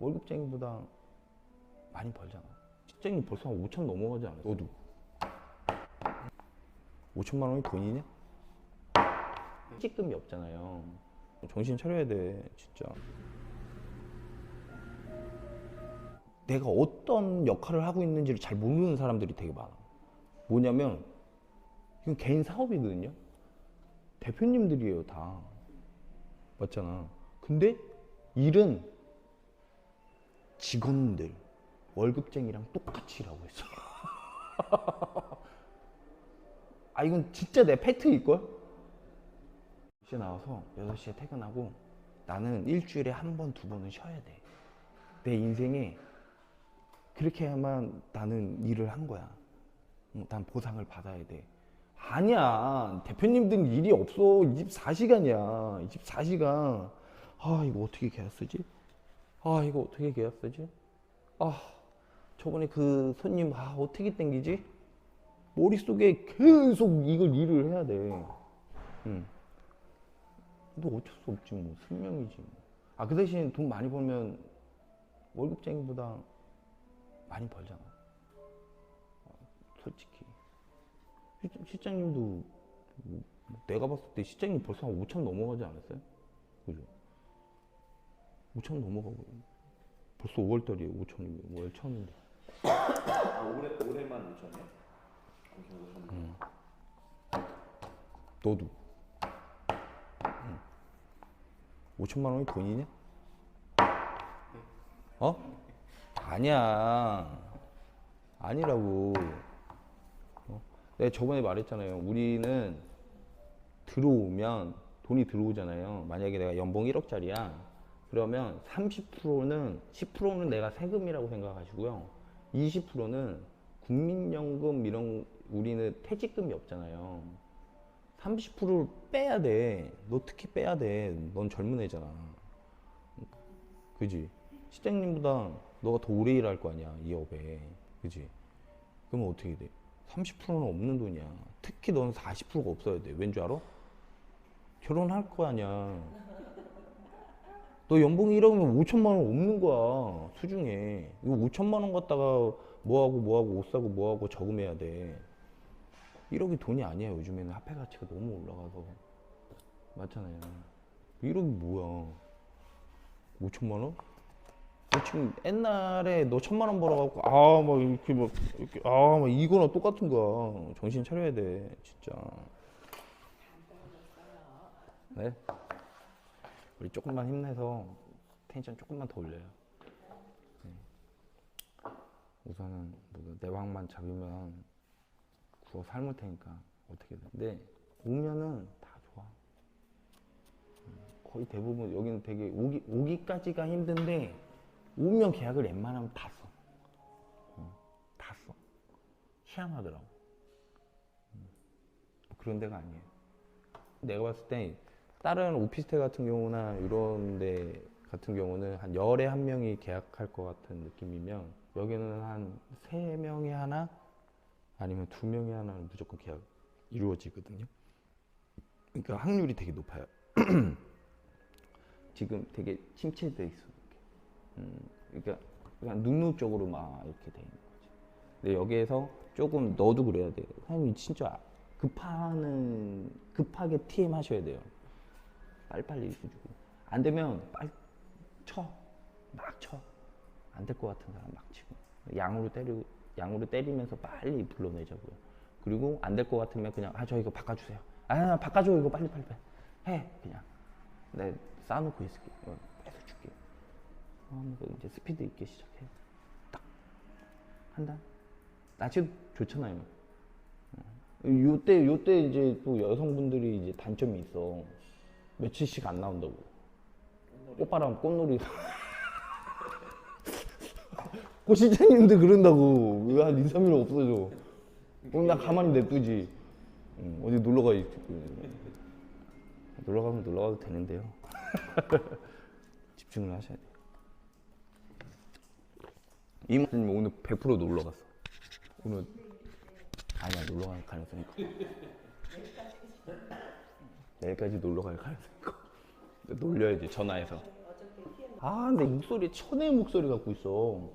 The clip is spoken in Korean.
월급쟁이보다 많이 벌잖아. 직장인 벌써 한 5천 넘어가지 않았어? 너도. 5천만 원이 돈이냐? 퇴직금이 없잖아요. 정신 차려야 돼, 진짜. 내가 어떤 역할을 하고 있는지를 잘 모르는 사람들이 되게 많아. 뭐냐면, 이건 개인 사업이거든요. 대표님들이에요, 다. 맞잖아. 근데 일은 직원들, 월급쟁이랑 똑같이 일하고 있어. 아, 이건 진짜 내 팩트일걸? 6시에 나와서 6시에 퇴근하고 나는 일주일에 한 번, 두 번은 쉬어야 돼. 내 인생에 그렇게 해야만 나는 일을 한 거야. 응, 난 보상을 받아야 돼. 아니야. 대표님들은 일이 없어. 24시간이야. 24시간. 아, 이거 어떻게 계약 쓰지? 아, 이거 어떻게 계약 쓰지? 아, 저번에 그 손님, 아, 어떻게 땡기지? 머릿속에 계속 이걸 일을 해야 돼. 응. 너 어쩔 수 없지, 뭐. 숙명이지. 뭐. 아, 그 대신 돈 많이 벌면 월급쟁이보다 많이 벌잖아. 어, 솔직히. 실- 실장님도 뭐 내가 봤을 때 실장님 벌써 한 5천 넘어가지 않았어요? 그죠? 5천 넘어가고 벌써 5월달이에요 5천이면 월 처음인데 아, 올해 올해만 5천이요? 엄청 오셨네. 너도 응. 5천만 원이 돈이냐? 어? 아니야 아니라고 어? 내가 저번에 말했잖아요 우리는 들어오면 돈이 들어오잖아요 만약에 내가 연봉 1억짜리야 그러면 30%는 10%는 내가 세금이라고 생각하시고요 20%는 국민연금 이런 우리는 퇴직금이 없잖아요 30%를 빼야 돼. 너 특히 빼야 돼. 넌 젊은 애잖아. 그지? 시장님보다 너가 더 오래 일할 거 아니야, 이 업에. 그지? 그러면 어떻게 돼? 30%는 없는 돈이야. 특히 넌 40%가 없어야 돼. 왠 줄 알아? 결혼할 거 아니야. 너 연봉이 1억이면 5천만 원 없는 거야. 수중에. 이거 5천만 원 갖다가 뭐하고 뭐하고 옷 사고 뭐하고 저금해야 돼. 1억이 돈이 아니야 요즘에는 화폐 가치가 너무 올라가서 맞잖아요 1억이 뭐야 5천만 원? 너 지금 옛날에 너 천만 원 벌어갖고 아 막 이렇게 막 이렇게 아막 이거나 똑같은 거야 정신 차려야 돼 진짜 네? 우리 조금만 힘내서 텐션 조금만 더 올려요 네. 우선은 뭐 내왕만 잡으면 구워 삶을 테니까 어떻게 돼. 근데 오면은 다 좋아. 음, 거의 대부분 여기는 되게 오기 오기까지가 힘든데 오면 계약을 웬만하면 다 써. 어, 다 써. 희한하더라고. 음, 그런 데가 아니에요. 내가 봤을 때 다른 오피스텔 같은 경우나 이런 데 같은 경우는 한 열에 한 명이 계약할 것 같은 느낌이면 여기는 한 세 명에 하나 아니면 두 명에 하나는 무조건 계약 이루어지거든요. 그러니까 확률이 되게 높아요. 지금 되게 침체돼 있어. 음, 그러니까 그냥 눅눅적으로 막 이렇게 돼 있는 거지. 근데 여기에서 조금 너도 그래야 돼. 사장님 진짜 급하는 급하게 TM 하셔야 돼요. 빨리빨리 해주고 안 되면 빨리 쳐, 막 쳐. 안 될 것 같은 사람 막 치고 양으로 때리고 양으로 때리면서 빨리 불러내자고요. 그리고 안 될 것 같으면 그냥 아 저 이거 바꿔주세요. 아 바꿔줘 이거 빨리 빨리 빨리 해 그냥 내 쌓아놓고 있을게. 줄게. 하면서 이제 스피드 있게 시작해. 딱 한다. 날씨도 좋잖아요. 어. 요때 요때 이제 또 여성분들이 이제 단점이 있어. 며칠씩 안 나온다고. 꽃바람 꽃놀이. 고시장님도 그런다고. 왜한 2, 3일 없어져. 그럼 나 가만히 냅두지. 응, 어디 놀러 가 있고. 놀러 가면 놀러 가도 되는데요. 집중을 하셔야 돼요. 이모님 오늘 100% 놀러 갔어. 오늘 아니야 놀러 갈 가능성이 커. 내일까지 놀러 갈 가능성이 커. 놀려야지 전화해서. 아 근데 목소리 천의 목소리 갖고 있어